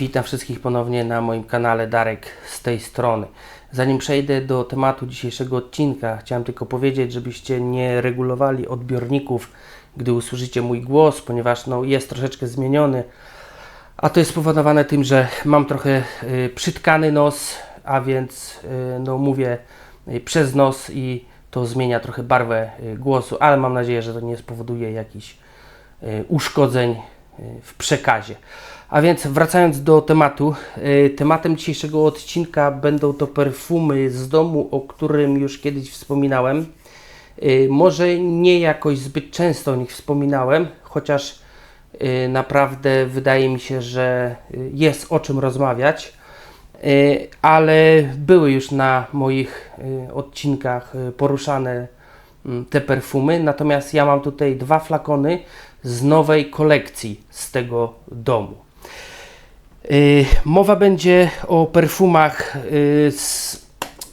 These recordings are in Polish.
Witam wszystkich ponownie na moim kanale Darek z tej strony. Zanim przejdę do tematu dzisiejszego odcinka, chciałem tylko powiedzieć, żebyście nie regulowali odbiorników, gdy usłyszycie mój głos, ponieważ no, jest troszeczkę zmieniony. A to jest spowodowane tym, że mam trochę y, przytkany nos, a więc y, no, mówię y, przez nos i to zmienia trochę barwę y, głosu, ale mam nadzieję, że to nie spowoduje jakichś y, uszkodzeń y, w przekazie. A więc wracając do tematu, y, tematem dzisiejszego odcinka będą to perfumy z domu, o którym już kiedyś wspominałem. Y, Może nie jakoś zbyt często o nich wspominałem, chociaż y, naprawdę wydaje mi się, że jest o czym rozmawiać, ale były już na moich odcinkach poruszane mm, te perfumy. Natomiast ja mam tutaj dwa flakony z nowej kolekcji z tego domu. Y, Mowa będzie o perfumach y,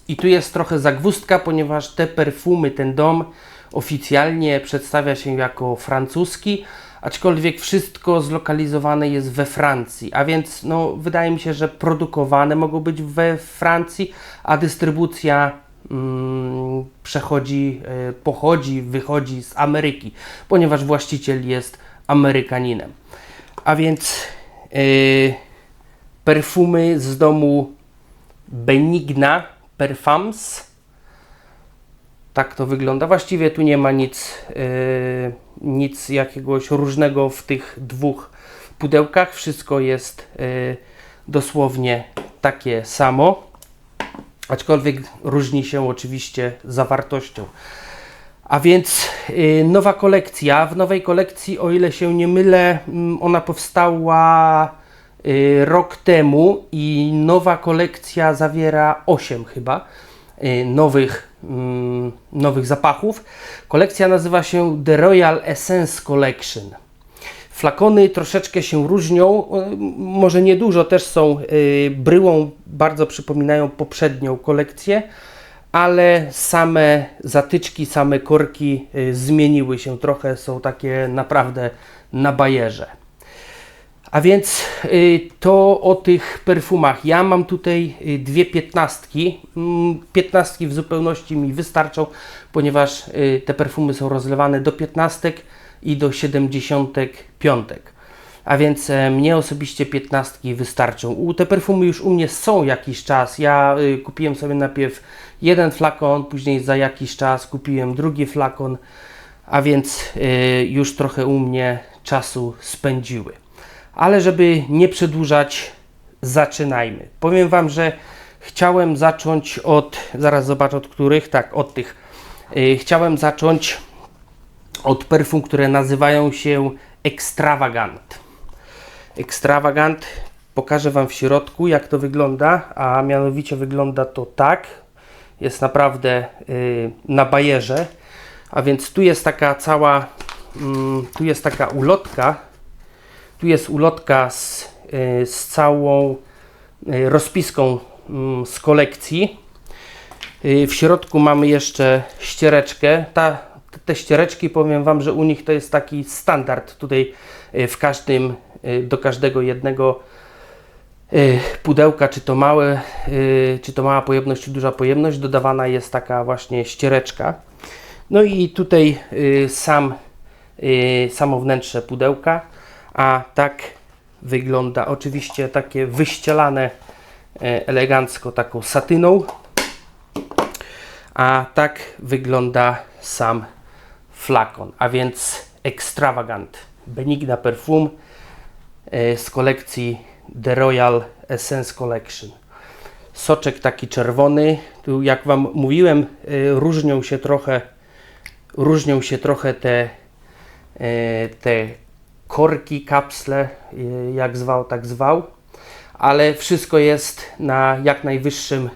i tu jest trochę zagwózdka, ponieważ te perfumy, ten dom oficjalnie przedstawia się jako francuski, aczkolwiek wszystko zlokalizowane jest we Francji, a więc no, wydaje mi się, że produkowane mogą być we Francji, a dystrybucja mm, przechodzi, y, pochodzi, wychodzi z Ameryki, ponieważ właściciel jest Amerykaninem. A więc y, perfumy z domu Benigna Perfums. Tak to wygląda. Właściwie tu nie ma nic, y, nic jakiegoś różnego w tych dwóch pudełkach. Wszystko jest y, dosłownie takie samo. Aczkolwiek różni się oczywiście zawartością. A więc y, nowa kolekcja. W nowej kolekcji, o ile się nie mylę, mm, ona powstała rok temu i nowa kolekcja zawiera 8 chyba y, nowych, mm, nowych zapachów. Kolekcja nazywa się The Royal Essence Collection. Flakony troszeczkę się różnią, y, może niedużo też są y, bryłą, bardzo przypominają poprzednią kolekcję, ale same zatyczki, same korki y, zmieniły się trochę, są takie naprawdę na bajerze. A więc y, to o tych perfumach. Ja mam tutaj y, dwie piętnastki. Mm, Piętnastki w zupełności mi wystarczą, ponieważ y, te perfumy są rozlewane do piętnastek i do siedemdziesiątek piątek. A więc e, mnie osobiście piętnastki wystarczą. Te perfumy już u mnie są jakiś czas. Ja kupiłem sobie najpierw jeden flakon, później za jakiś czas kupiłem drugi flakon, a więc już trochę u mnie czasu spędziły. Ale żeby nie przedłużać, zaczynajmy. Powiem Wam, że chciałem zacząć od, zaraz zobaczę od których, tak, od tych. Y, chciałem zacząć od perfum, które nazywają się Extravagant. Extravagant, pokażę Wam w środku, jak to wygląda, a mianowicie wygląda to tak. Jest naprawdę y, na bajerze, a więc tu jest taka cała, mm, tu jest taka ulotka, tu jest ulotka z, y, z całą y, rozpiską mm, z kolekcji. Y, W środku mamy jeszcze ściereczkę. Ta, te ściereczki, powiem Wam, że u nich to jest taki standard. Tutaj w każdym, do każdego jednego pudełka, czy to małe, czy to mała pojemność, czy duża pojemność, dodawana jest taka właśnie ściereczka. No i tutaj sam, samo wnętrze pudełka, a tak wygląda oczywiście takie wyścielane e, elegancko taką satyną, a tak wygląda sam flakon, a więc Extravagant Benigna Perfum e, z kolekcji The Royal Essence Collection. Soczek taki czerwony, tu jak Wam mówiłem, e, różnią się trochę, różnią się trochę te, te korki, kapsle, e, jak zwał, tak zwał, ale wszystko jest na jak najwyższym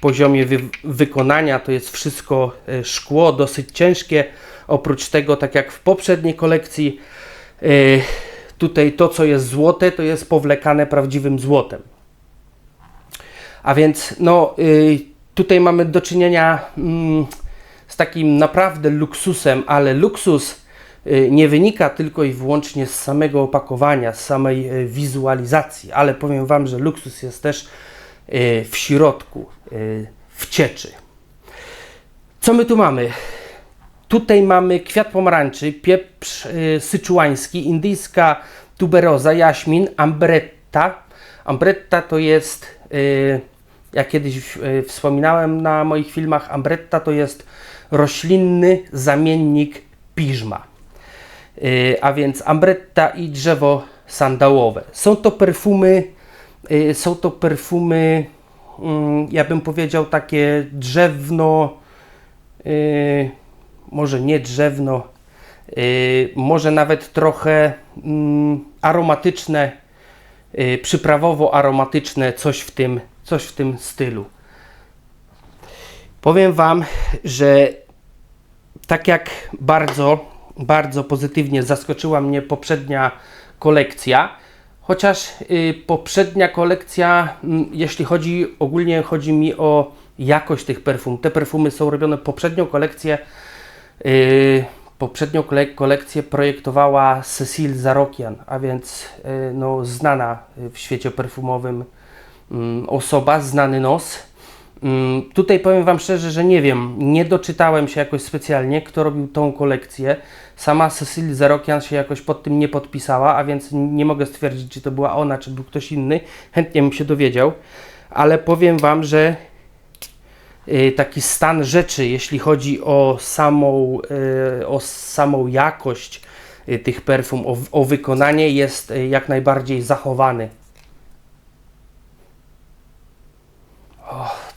poziomie wy wykonania. To jest wszystko e, szkło, dosyć ciężkie. Oprócz tego, tak jak w poprzedniej kolekcji, e, tutaj to, co jest złote, to jest powlekane prawdziwym złotem. A więc, no, y, tutaj mamy do czynienia mm, z takim naprawdę luksusem, ale luksus y, nie wynika tylko i wyłącznie z samego opakowania, z samej y, wizualizacji, ale powiem Wam, że luksus jest też y, w środku, y, w cieczy. Co my tu mamy? Tutaj mamy kwiat pomarańczy, pieprz y, syczuański, indyjska tuberoza, jaśmin, ambretta. Ambretta to jest, y, jak kiedyś y, wspominałem na moich filmach, ambretta to jest roślinny zamiennik piżma. A więc ambretta i drzewo sandałowe. Są to perfumy, y, są to perfumy, mm, ja bym powiedział takie drzewno, y, może nie drzewno, y, może nawet trochę mm, aromatyczne, przyprawowo-aromatyczne, coś w tym, coś w tym stylu. Powiem Wam, że tak jak bardzo, bardzo pozytywnie zaskoczyła mnie poprzednia kolekcja, chociaż y, poprzednia kolekcja, mm, jeśli chodzi ogólnie chodzi mi o jakość tych perfum. Te perfumy są robione poprzednią kolekcję. y, poprzednią kole kolekcję projektowała Cecile Zarokian, a więc y, no, znana w świecie perfumowym mm, osoba, znany nos. Mm, Tutaj powiem Wam szczerze, że nie wiem, nie doczytałem się jakoś specjalnie, kto robił tą kolekcję. Sama Cecile Zarokian się jakoś pod tym nie podpisała, a więc nie mogę stwierdzić, czy to była ona, czy był ktoś inny. Chętnie bym się dowiedział, ale powiem Wam, że y, taki stan rzeczy, jeśli chodzi o samą, y, o samą jakość y, tych perfum, o, o wykonanie, jest jak najbardziej zachowany.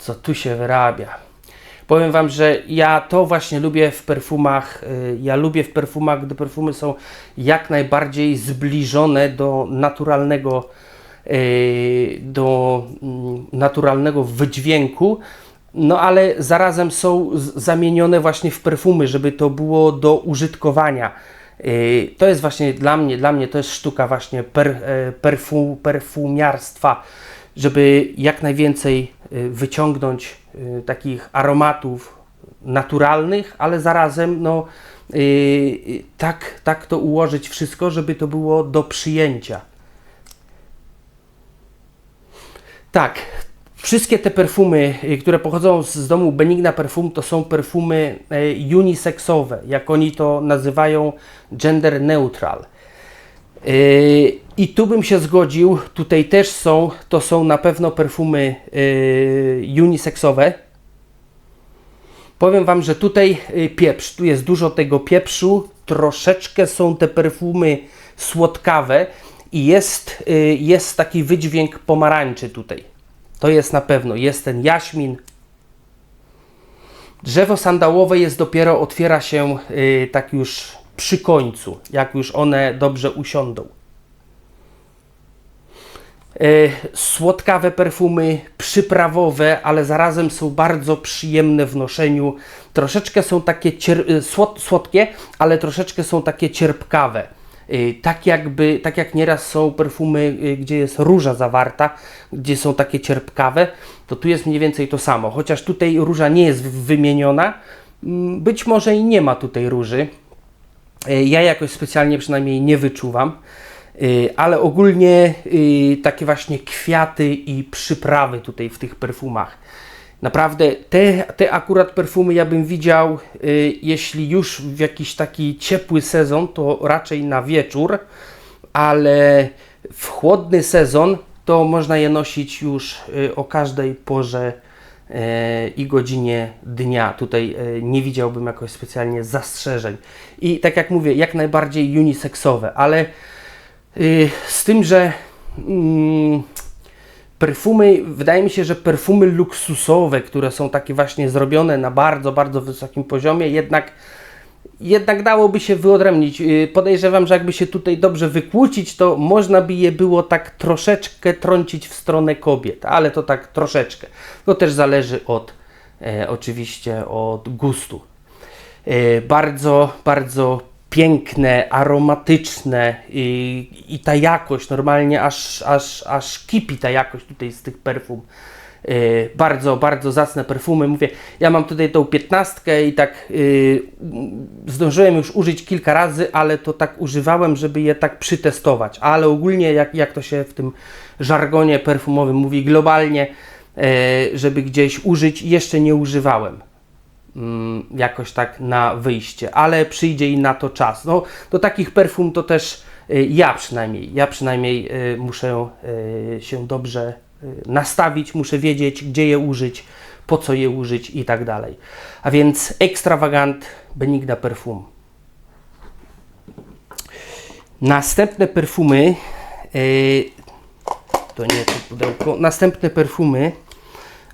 Co tu się wyrabia. Powiem Wam, że ja to właśnie lubię w perfumach. y, Ja lubię w perfumach, gdy perfumy są jak najbardziej zbliżone do naturalnego, y, do mm, naturalnego wydźwięku. No ale zarazem są zamienione właśnie w perfumy, żeby to było do użytkowania. Y, To jest właśnie dla mnie, dla mnie to jest sztuka właśnie per, e, perfu, perfumiarstwa, żeby jak najwięcej wyciągnąć y, takich aromatów naturalnych, ale zarazem no, y, y, tak, tak to ułożyć wszystko, żeby to było do przyjęcia. Tak, wszystkie te perfumy, y, które pochodzą z, domu Benigna Perfum, to są perfumy unisexowe, jak oni to nazywają, gender neutral. Yy, I tu bym się zgodził, tutaj też są, to są na pewno perfumy yy, unisexowe. Powiem Wam, że tutaj yy, pieprz, tu jest dużo tego pieprzu, troszeczkę są te perfumy słodkawe i jest, jest taki wydźwięk pomarańczy tutaj. To jest na pewno, jest ten jaśmin. Drzewo sandałowe jest dopiero, otwiera się tak już przy końcu, jak już one dobrze usiądą. E, Słodkawe perfumy, przyprawowe, ale zarazem są bardzo przyjemne w noszeniu. Troszeczkę są takie e, słod- słodkie, ale troszeczkę są takie cierpkawe. E, Tak jakby, tak jak nieraz są perfumy, gdzie jest róża zawarta, gdzie są takie cierpkawe, to tu jest mniej więcej to samo. Chociaż tutaj róża nie jest wymieniona, mm, być może i nie ma tutaj róży. E, Ja jakoś specjalnie przynajmniej nie wyczuwam, e, ale ogólnie e, takie właśnie kwiaty i przyprawy tutaj w tych perfumach. Naprawdę te, te akurat perfumy ja bym widział, jeśli już w jakiś taki ciepły sezon, to raczej na wieczór, ale w chłodny sezon to można je nosić już o każdej porze i godzinie dnia. Tutaj e, nie widziałbym jakoś specjalnie zastrzeżeń. I tak jak mówię, jak najbardziej unisexowe, ale y, z tym, że mm, perfumy, wydaje mi się, że perfumy luksusowe, które są takie właśnie zrobione na bardzo, bardzo wysokim poziomie, jednak jednak dałoby się wyodrębnić. Yy, Podejrzewam, że jakby się tutaj dobrze wykłócić, to można by je było tak troszeczkę trącić w stronę kobiet, ale to tak troszeczkę. To też zależy od, e, oczywiście, od gustu. E, bardzo, bardzo piękne, aromatyczne i, i ta jakość, normalnie aż, aż, aż kipi ta jakość tutaj z tych perfum. Y, bardzo, bardzo zacne perfumy. Mówię, ja mam tutaj tą piętnastkę i tak y, zdążyłem już użyć kilka razy, ale to tak używałem, żeby je tak przytestować. Ale ogólnie, jak, jak to się w tym żargonie perfumowym mówi, globalnie, y, żeby gdzieś użyć, jeszcze nie używałem mm, jakoś tak na wyjście, ale przyjdzie i na to czas. No, do takich perfum to też y, ja przynajmniej, ja przynajmniej y, muszę się dobrze nastawić, muszę wiedzieć, gdzie je użyć, po co je użyć i tak dalej. A więc ekstrawagant Benigna Perfum. Następne perfumy, y, to nie to pudełko, następne perfumy,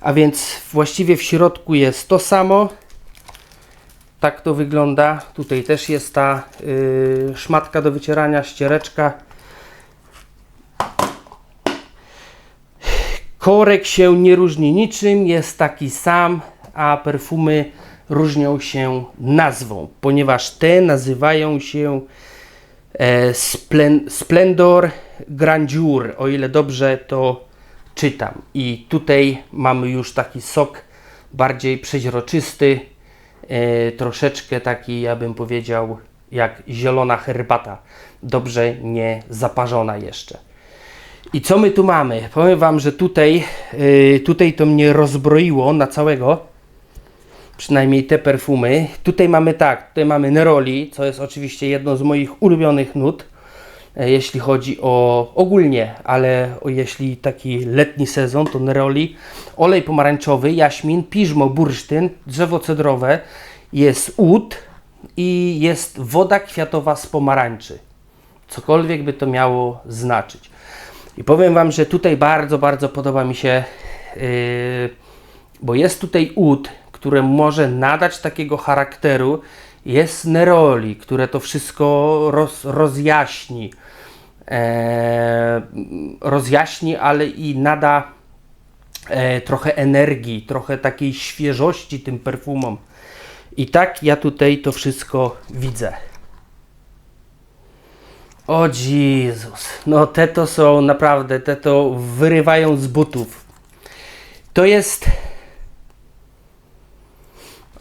a więc właściwie w środku jest to samo, tak to wygląda. Tutaj też jest ta y, szmatka do wycierania, ściereczka. Korek się nie różni niczym, jest taki sam, a perfumy różnią się nazwą, ponieważ te nazywają się e, Splen Splendor Grandeur, o ile dobrze to czytam. I tutaj mamy już taki sok bardziej przeźroczysty, e, troszeczkę taki, ja bym powiedział, jak zielona herbata, dobrze nie zaparzona jeszcze. I co my tu mamy? Powiem Wam, że tutaj, e, tutaj to mnie rozbroiło na całego, przynajmniej te perfumy. Tutaj mamy tak, tutaj mamy Neroli, co jest oczywiście jedną z moich ulubionych nut, e, jeśli chodzi o ogólnie, ale o jeśli taki letni sezon, to Neroli, olej pomarańczowy, jaśmin, piżmo, bursztyn, drzewo cedrowe, jest ud i jest woda kwiatowa z pomarańczy. Cokolwiek by to miało znaczyć. I powiem Wam, że tutaj bardzo, bardzo podoba mi się, yy, bo jest tutaj ud, które może nadać takiego charakteru. Jest Neroli, które to wszystko roz, rozjaśni. E, rozjaśni, ale i nada e, trochę energii, trochę takiej świeżości tym perfumom. I tak ja tutaj to wszystko widzę. O Jezus, no te to są naprawdę, te to wyrywają z butów. To jest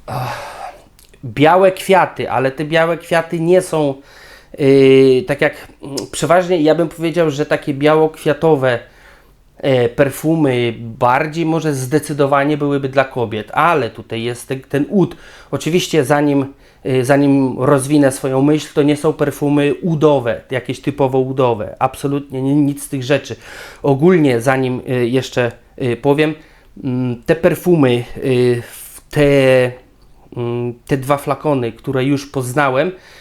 Ach, białe kwiaty, ale te białe kwiaty nie są yy, tak jak mm, przeważnie ja bym powiedział, że takie biało-kwiatowe perfumy bardziej może zdecydowanie byłyby dla kobiet, ale tutaj jest ten, ud. Oczywiście zanim, y, zanim rozwinę swoją myśl, to nie są perfumy udowe, jakieś typowo udowe, absolutnie ni- nic z tych rzeczy. Ogólnie zanim y, jeszcze powiem, mm, te perfumy, te, mm, te dwa flakony, które już poznałem, E,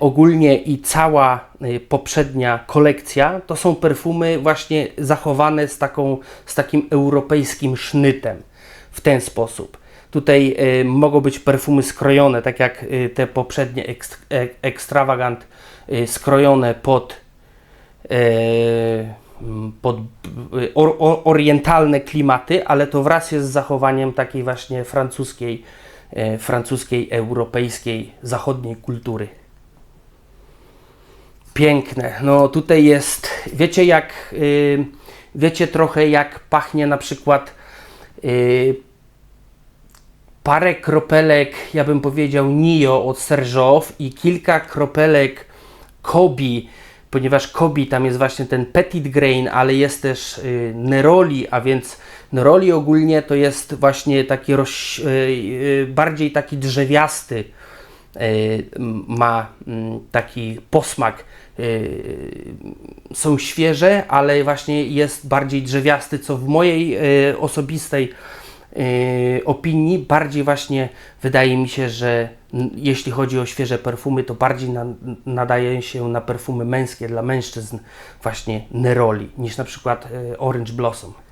ogólnie i cała e, poprzednia kolekcja to są perfumy właśnie zachowane z, taką, z takim europejskim sznytem w ten sposób. Tutaj e, mogą być perfumy skrojone, tak jak e, te poprzednie ekst, e, ekstrawagant e, skrojone pod, e, pod e, or, or, orientalne klimaty, ale to wraz jest z zachowaniem takiej właśnie francuskiej, e, francuskiej, europejskiej, zachodniej kultury. Piękne. No tutaj jest, wiecie jak, y, wiecie trochę jak pachnie na przykład y, parę kropelek, ja bym powiedział Nio od Sergeow i kilka kropelek Kobi, ponieważ Kobi tam jest właśnie ten petit grain, ale jest też y, Neroli, a więc Neroli ogólnie to jest właśnie taki roś, y, y, bardziej taki drzewiasty, ma mm, taki posmak. y, Są świeże, ale właśnie jest bardziej drzewiasty, co w mojej y, osobistej y, opinii bardziej właśnie wydaje mi się, że jeśli chodzi o świeże perfumy, to bardziej na, nadaje się na perfumy męskie dla mężczyzn właśnie Neroli niż na przykład Orange Blossom. E,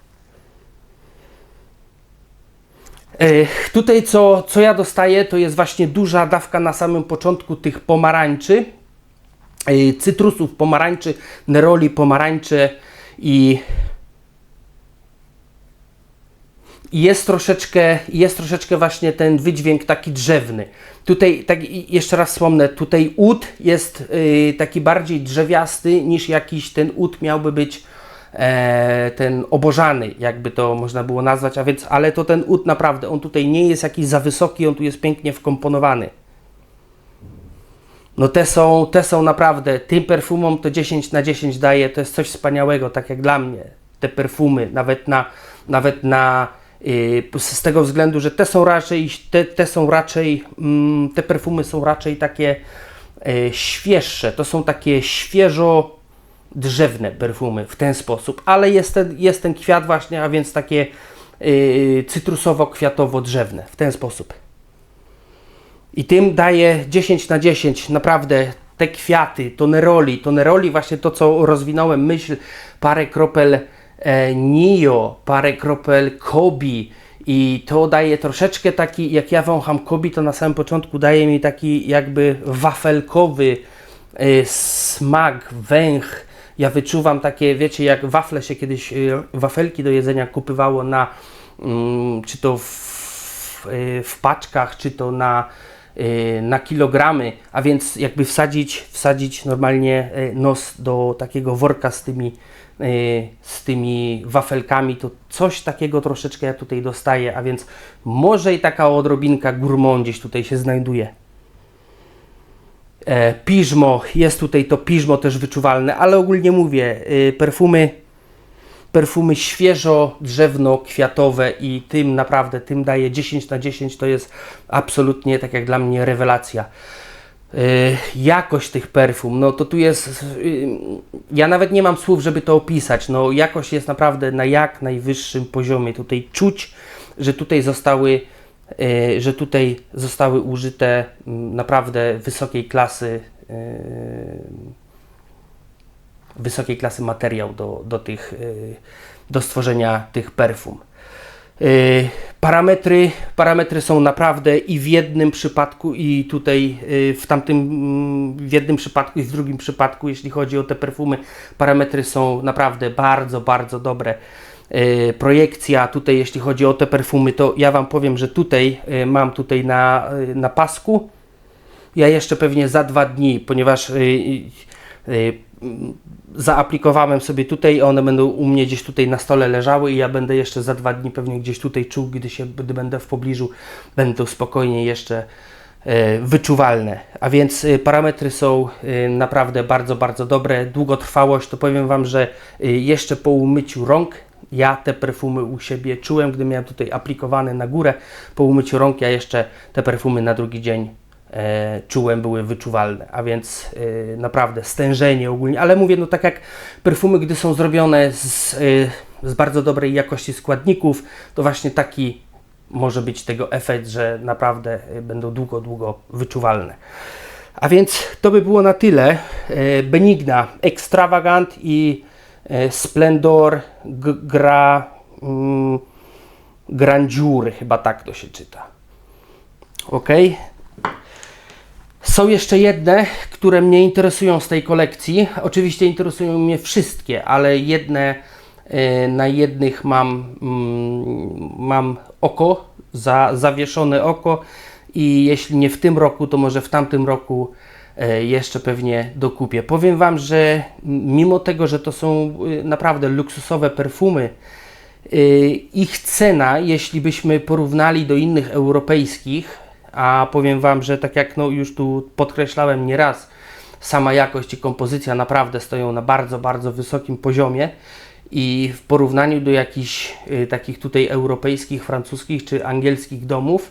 Tutaj co, co ja dostaję, to jest właśnie duża dawka na samym początku tych pomarańczy, e, cytrusów pomarańczy, neroli pomarańcze i jest troszeczkę, jest troszeczkę właśnie ten wydźwięk taki drzewny. Tutaj, tak jeszcze raz wspomnę, tutaj ud jest y, taki bardziej drzewiasty niż jakiś ten ud miałby być e, ten obożany, jakby to można było nazwać, a więc, ale to ten ud naprawdę, on tutaj nie jest jakiś za wysoki, on tu jest pięknie wkomponowany. No te są, te są naprawdę, tym perfumom to 10 na 10 daje, to jest coś wspaniałego, tak jak dla mnie. Te perfumy, nawet na, nawet na yy, z tego względu, że te są raczej, te, te są raczej, mm, te perfumy są raczej takie yy, świeższe, to są takie świeżo drzewne perfumy w ten sposób, ale jest ten, jest ten kwiat właśnie, a więc takie yy, cytrusowo-kwiatowo-drzewne w ten sposób. I tym daje 10 na 10, naprawdę te kwiaty, to neroli, to neroli, właśnie to co rozwinąłem myśl, parę kropel e, Nio, parę kropel Kobi i to daje troszeczkę taki, jak ja wącham Kobi, to na samym początku daje mi taki jakby wafelkowy e, smak, węch. Ja wyczuwam takie, wiecie, jak wafle się kiedyś, e, wafelki do jedzenia kupywało na, mm, czy to w, e, w paczkach, czy to na Y, na kilogramy, a więc jakby wsadzić, wsadzić normalnie y, nos do takiego worka z tymi, y, z tymi wafelkami, to coś takiego troszeczkę ja tutaj dostaję, a więc może i taka odrobinka gourmand gdzieś tutaj się znajduje. E, piżmo, jest tutaj to piżmo też wyczuwalne, ale ogólnie mówię, perfumy perfumy świeżo drzewno-kwiatowe i tym naprawdę, tym daje 10 na 10, to jest absolutnie tak jak dla mnie rewelacja. Yy, jakość tych perfum, no to tu jest, ja nawet nie mam słów, żeby to opisać, no jakość jest naprawdę na jak najwyższym poziomie, tutaj czuć, że tutaj zostały, że tutaj zostały użyte mm, naprawdę wysokiej klasy yy, wysokiej klasy materiał do, do, tych, y, do stworzenia tych perfum. Y, parametry, parametry są naprawdę i w jednym przypadku, i tutaj y, w tamtym, mm, w jednym przypadku, i w drugim przypadku, jeśli chodzi o te perfumy, parametry są naprawdę bardzo, bardzo dobre. Projekcja tutaj, jeśli chodzi o te perfumy, to ja Wam powiem, że tutaj mam tutaj na, na pasku. Ja jeszcze pewnie za dwa dni, ponieważ zaaplikowałem sobie tutaj, one będą u mnie gdzieś tutaj na stole leżały i ja będę jeszcze za dwa dni pewnie gdzieś tutaj czuł, gdy, się, gdy będę w pobliżu, będą spokojnie jeszcze wyczuwalne. A więc parametry są naprawdę bardzo, bardzo dobre. Długotrwałość to powiem Wam, że jeszcze po umyciu rąk ja te perfumy u siebie czułem, gdy miałem tutaj aplikowane na górę. Po umyciu rąk ja jeszcze te perfumy na drugi dzień e, czułem, były wyczuwalne, a więc e, naprawdę stężenie ogólnie, ale mówię, no tak jak perfumy, gdy są zrobione z, e, z bardzo dobrej jakości składników, to właśnie taki może być tego efekt, że naprawdę e, będą długo, długo wyczuwalne. A więc to by było na tyle. E, Benigna, Extravagant i Splendor Gra mm, Grandeur, chyba tak to się czyta. Ok? Są jeszcze jedne, które mnie interesują z tej kolekcji. Oczywiście interesują mnie wszystkie, ale jedne e, na jednych mam, mm, mam oko, za, zawieszone oko i jeśli nie w tym roku, to może w tamtym roku e, jeszcze pewnie dokupię. Powiem Wam, że mimo tego, że to są e, naprawdę luksusowe perfumy, ich cena, jeśli byśmy porównali do innych europejskich, a powiem Wam, że tak jak no już tu podkreślałem nieraz, sama jakość i kompozycja naprawdę stoją na bardzo, bardzo wysokim poziomie i w porównaniu do jakichś y, takich tutaj europejskich, francuskich czy angielskich domów,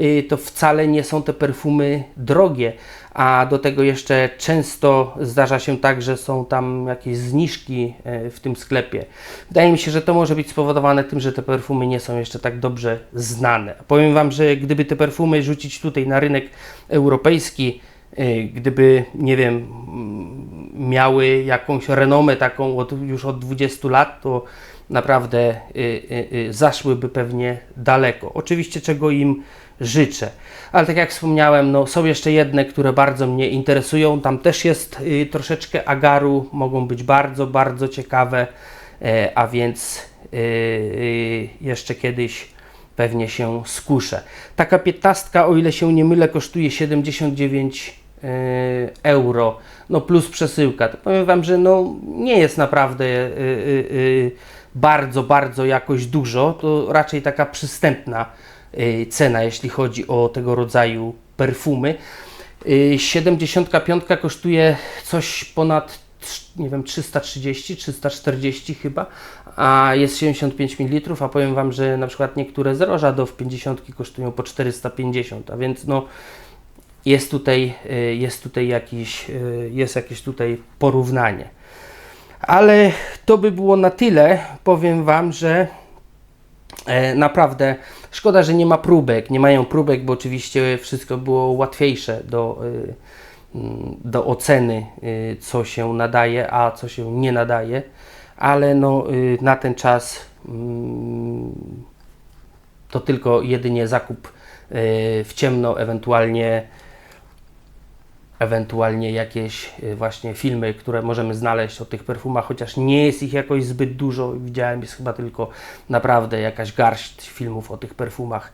y, to wcale nie są te perfumy drogie, a do tego jeszcze często zdarza się tak, że są tam jakieś zniżki e, w tym sklepie. Wydaje mi się, że to może być spowodowane tym, że te perfumy nie są jeszcze tak dobrze znane. Powiem Wam, że gdyby te perfumy rzucić tutaj na rynek europejski, e, gdyby, nie wiem, miały jakąś renomę taką od, już od 20 lat, to naprawdę y, y, y, zaszłyby pewnie daleko. Oczywiście czego im życzę. Ale tak jak wspomniałem, no, są jeszcze jedne, które bardzo mnie interesują. Tam też jest y, troszeczkę agaru, mogą być bardzo, bardzo ciekawe, e, a więc y, y, jeszcze kiedyś pewnie się skuszę. Taka piętnastka, o ile się nie mylę, kosztuje 79 yy, euro, no plus przesyłka, to powiem Wam, że no nie jest naprawdę yy, yy, yy, bardzo, bardzo jakoś dużo, to raczej taka przystępna cena, jeśli chodzi o tego rodzaju perfumy. Yy, 75 kosztuje coś ponad nie wiem, 330, 340 chyba, a jest 75 ml, a powiem Wam, że na przykład niektóre z Roża do 50 kosztują po 450, a więc no jest tutaj, y, jest tutaj jakiś, y, jest jakieś tutaj porównanie. Ale to by było na tyle. Powiem Wam, że naprawdę szkoda, że nie ma próbek. Nie mają próbek, bo oczywiście wszystko było łatwiejsze do, y, mm, do oceny, y, co się nadaje, a co się nie nadaje. Ale no, y, na ten czas mm, to tylko jedynie zakup w ciemno, ewentualnie ewentualnie jakieś y, właśnie filmy, które możemy znaleźć o tych perfumach, chociaż nie jest ich jakoś zbyt dużo. Widziałem, jest chyba tylko naprawdę jakaś garść filmów o tych perfumach.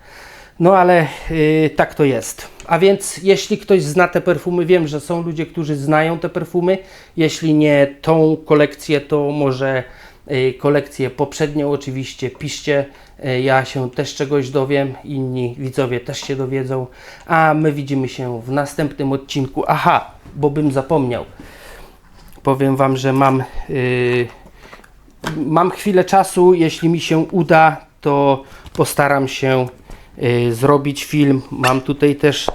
No ale y, tak to jest. A więc jeśli ktoś zna te perfumy, wiem, że są ludzie, którzy znają te perfumy. Jeśli nie tą kolekcję, to może y, kolekcję poprzednią oczywiście piszcie. Y, Ja się też czegoś dowiem, inni widzowie też się dowiedzą, a my widzimy się w następnym odcinku. Aha, bo bym zapomniał. Powiem Wam, że mam, y, mam chwilę czasu. Jeśli mi się uda, to postaram się y, zrobić film. Mam tutaj też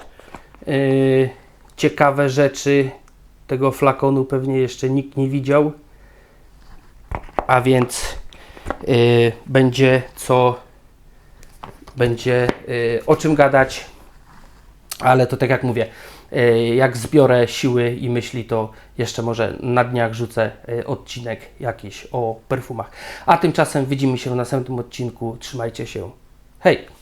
y, ciekawe rzeczy. Tego flakonu pewnie jeszcze nikt nie widział. A więc y, będzie co będzie y, o czym gadać, ale to tak jak mówię, y, jak zbiorę siły i myśli, to jeszcze może na dniach rzucę odcinek jakiś o perfumach. A tymczasem widzimy się w następnym odcinku. Trzymajcie się. Hej!